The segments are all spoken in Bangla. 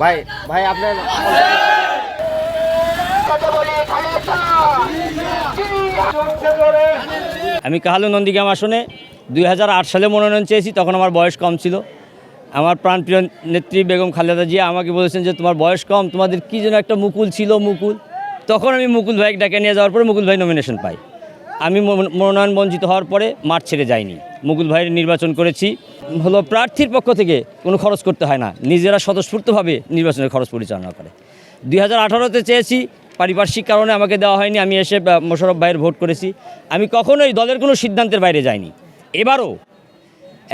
ভাই ভাই, আপনার আমি কাহালু নন্দীগ্রাম আসনে দুই হাজার আট সালে মনোনয়ন চেয়েছি, তখন আমার বয়স কম ছিল। আমার প্রাণপ্রিয় নেত্রী বেগম খালেদা জিয়া আমাকে বলেছেন যে, তোমার বয়স কম, তোমাদের কী যেন একটা মুকুল ছিল, মুকুল? তখন আমি মুকুল ভাইকে ডাকে নিয়ে যাওয়ার পরে মুকুল ভাই নমিনেশন পাই আমি মন- মনোনয়ন বঞ্চিত হওয়ার পরে মাঠ ছেড়ে যাইনি। মুকুল ভাইয়ের নির্বাচন করেছি হলো প্রার্থীর পক্ষ থেকে কোনো খরচ করতে হয় না। নিজেরা স্বতঃস্ফূর্তভাবে নির্বাচনের খরচ পরিচালনা করে। দুই হাজার আঠারোতে চেয়েছি পারিপার্শ্বিক কারণে আমাকে দেওয়া হয়নি আমি এসে আহ, মোশাররফ ভাইয়ের ভোট করেছি। আমি কখনোই দলের কোনো সিদ্ধান্তের বাইরে যাইনি। এবারও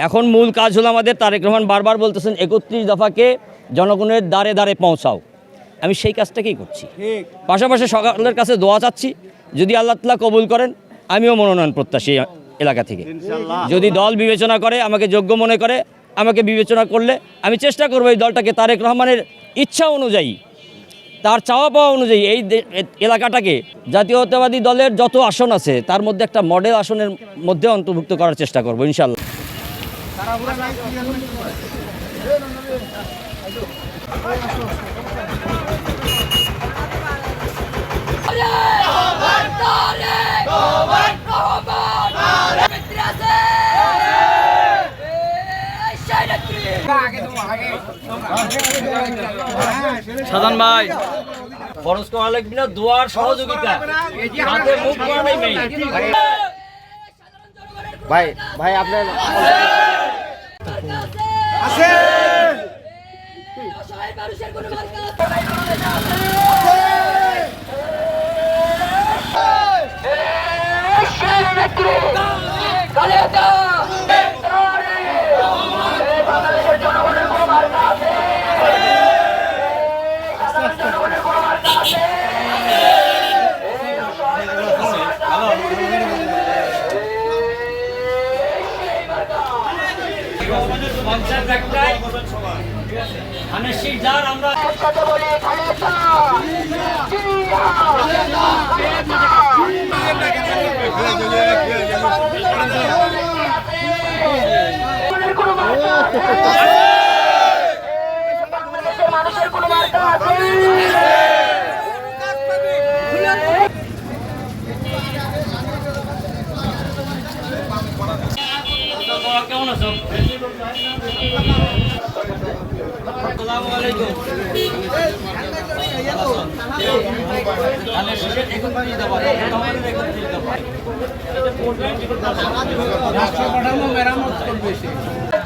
এখন মূল কাজ হলো আমাদের তারেক রহমান বারবার বলতেছেন একত্রিশ দফাকে জনগণের দ্বারে দ্বারে পৌঁছাও। আমি সেই কাজটাকেই করছি? পাশাপাশি সকালের কাছে দোয়া চাচ্ছি যদি আল্লাহ তালা কবুল করেন আমিও মনোনয়ন প্রত্যাশী এলাকা থেকে। যদি দল বিবেচনা করে আমাকে যোগ্য মনে করে আমাকে বিবেচনা করলে আমি চেষ্টা করব এই দলটাকে তারেক রহমানের ইচ্ছা অনুযায়ী তার চাওয়া পাওয়া অনুযায়ী এই এলাকাটাকে জাতীয়তাবাদী দলের যত আসন আছে তার মধ্যে একটা মডেল আসনের মধ্যে অন্তর্ভুক্ত করার চেষ্টা করব ইনশাল্লাহ সাধান ভাই। খরচ করা লাগবে না দোয়ার সহযোগিতা। হাতে মুখ ভাই ভাই আপনার ধানের শীষ যার আমরা কেমন আছো আসসালামু আলাইকুম ধানের শীষের একত্রিশ দফা, আমাদের একত্রিশ দফা। এটা পড়বেন,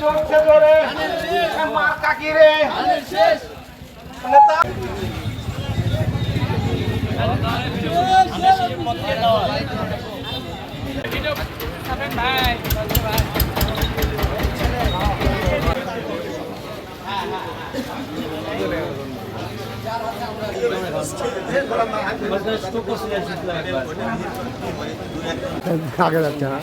চলছে জোরে মার কাকিরে। আগে যাচ্ছে না।